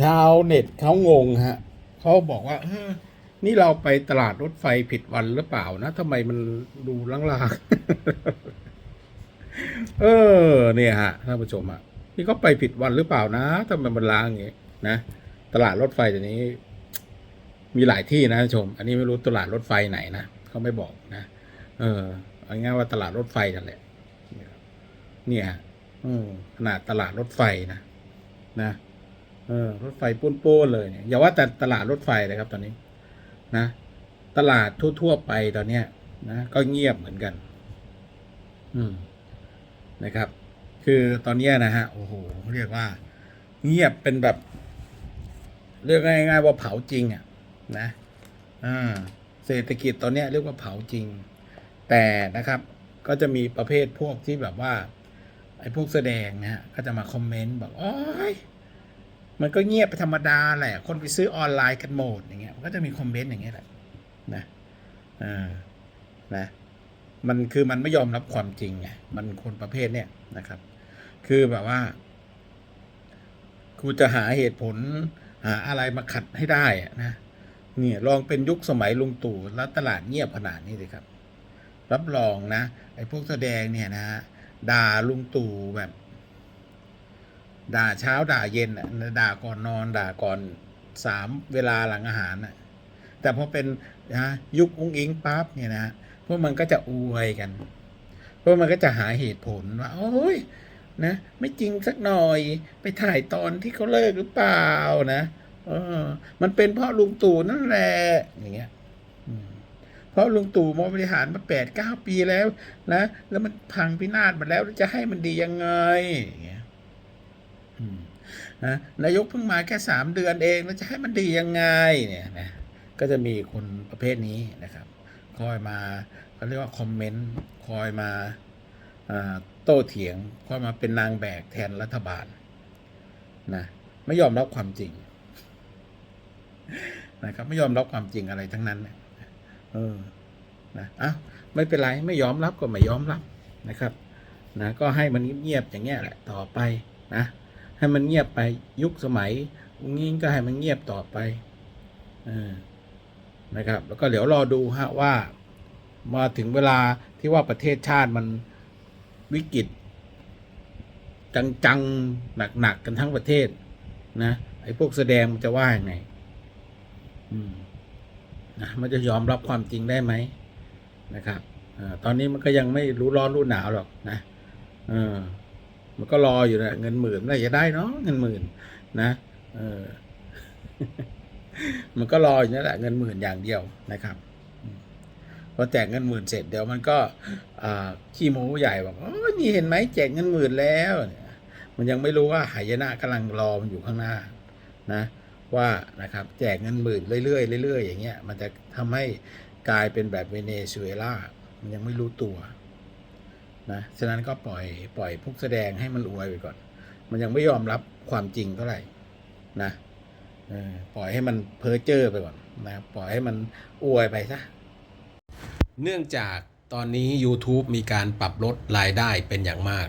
ชาวเน็ตเขางงฮะเขาบอกว่าเออนี่เราไปตลาดรถไฟผิดวันหรือเปล่านะทำไมมันดูลางๆเออ เนี่ยฮะท่านผู้ชมอะนี่ก็ไปผิดวันหรือเปล่านะทำไมมันล้างอย่างงี้นะตลาดรถไฟเดี๋ยวนี้ มีหลายที่นะท่านชม อันนี้ไม่รู้ตลาดรถไฟไหนนะเขาไม่บอกนะเออเอาง่ายว่าตลาดรถไฟนั่นแหละเนี่ยอืมขนาดตลาดรถไฟนะนะ เออรถไฟปุ้นๆเลยเนี่ยอย่าว่าแต่ตลาดรถไฟเลยครับ ตอนนี้นะ ตลาดทั่วๆไปตอนเนี้ยนะก็เงียบเหมือนกัน อืมนะครับ คือตอนนี้นะฮะโอ้โหเรียกว่า เงียบเป็นแบบ เรียกง่ายๆว่าเผาจริง อะ นะอ่าเศรษฐกิจตอนเนี้ยเรียกว่าเผาจริง แต่นะครับ ก็จะมีประเภทพวกที่แบบว่า ไอ้พวกแสดงนะฮะก็จะมาคอมเมนต์บอกโอ้ย มันก็เงียบไปธรรมดาแหละ คนไปซื้อออนไลน์กันหมดอย่างเงี้ยมันก็จะมีคอมเมนต์อย่างเงี้ยแหละนะเออนะมันคือมันไม่ยอมรับความจริงไงมันคนประเภทเนี้ยนะครับ คือแบบว่ากูจะหาเหตุผลหาอะไรมาขัดให้ได้นะเนี่ยลองเป็นยุคสมัยลุงตู่แล้วตลาดเงียบขนาดนี้เลยครับ รับรองนะ ไอ้พวกแสดงเนี่ยนะฮะด่าลุงตู่แบบ ด่าเช้าด่าเย็นนะด่าก่อนนอน ด่าก่อนสามเวลาหลังอาหารน่ะแต่พอเป็นนะยุคอุ้งอิงปั๊บเนี่ยนะพวกมันก็จะอวยกัน พวกมันก็จะหาเหตุผลว่าโอ้ยนะไม่จริงสักหน่อยไปถ่ายตอนที่เขาเลิกหรือเปล่านะเออ มันเป็นเพราะลุงตู่นั่นแหละอย่างเงี้ยเพราะลุงตู่มาบริหารมาแปดเก้าปีแล้ว นะ แล้วมันพังพินาศมาแล้วจะให้มันดียังไงอย่างเงี้ย นะนายกเพิ่งมาแค่สามเดือนเองแล้วจะให้มันดียังไงเนี่ยนะก็จะมีคนประเภทนี้นะครับ คอยมาเขาเรียกว่าคอมเมนต์คอยมาโต้เถียงคอยมาเป็นนางแบกแทนรัฐบาลนะไม่ยอมรับความจริงนะครับไม่ยอมรับความจริงอะไรทั้งนั้นเออนะอ้าวไม่เป็นไรไม่ยอมรับก็ไม่ยอมรับนะครับนะก็ให้มันเงียบๆอย่างเงี้ยแหละต่อไปนะ ให้มันเงียบไปยุคสมัยอุ้งยิงก็ให้มันเงียบต่อไปอนะครับ แล้วก็เดี๋ยวรอดูฮะว่า มาถึงเวลาที่ว่าประเทศชาติมันวิกฤตจังๆหนักๆกันทั้งประเทศ นะไอ้พวกแสดงมันจะว่าอยังไงอืมนะมันจะยอมรับความจริงได้ไหมนะครับอตอนนี้มันก็ยังไม่รู้ร้อนรู้หนาวหรอกนะเออ มันก็รออยู่นะเงินหมื่นเมื่อไรจะได้เนาะเงินหมื่นนะเออมันก็รออยู่นั่นแหละเงินหมื่นอย่างเดียวนะครับพอแจกเงินหมื่นเสร็จเดี๋ยวมันก็ขี้โม้ใหญ่บอกอนี่เห็นไหมแจกเงินหมื่นแล้วมันยังไม่รู้ว่าหายนะกำลังรอมันอยู่ข้างหน้านะ ว่านะครับแจกเงินหมื่นเรื่อยๆเรื่อยๆอย่างเงี้ยมันจะทำให้กลายเป็นแบบเวเนซุเอลามันยังไม่รู้ตัว นะฉะนั้นก็ปล่อยปล่อยพวกแสดงให้มันอวยไปก่อน มันยังไม่ยอมรับความจริงเท่าไหร่นะปล่อยให้มันเพ้อเจ้อไปก่อนนะปล่อยให้มันอวยไปซะเนื่องจากตอนนี้ YouTube มีการปรับลดรายได้เป็นอย่างมาก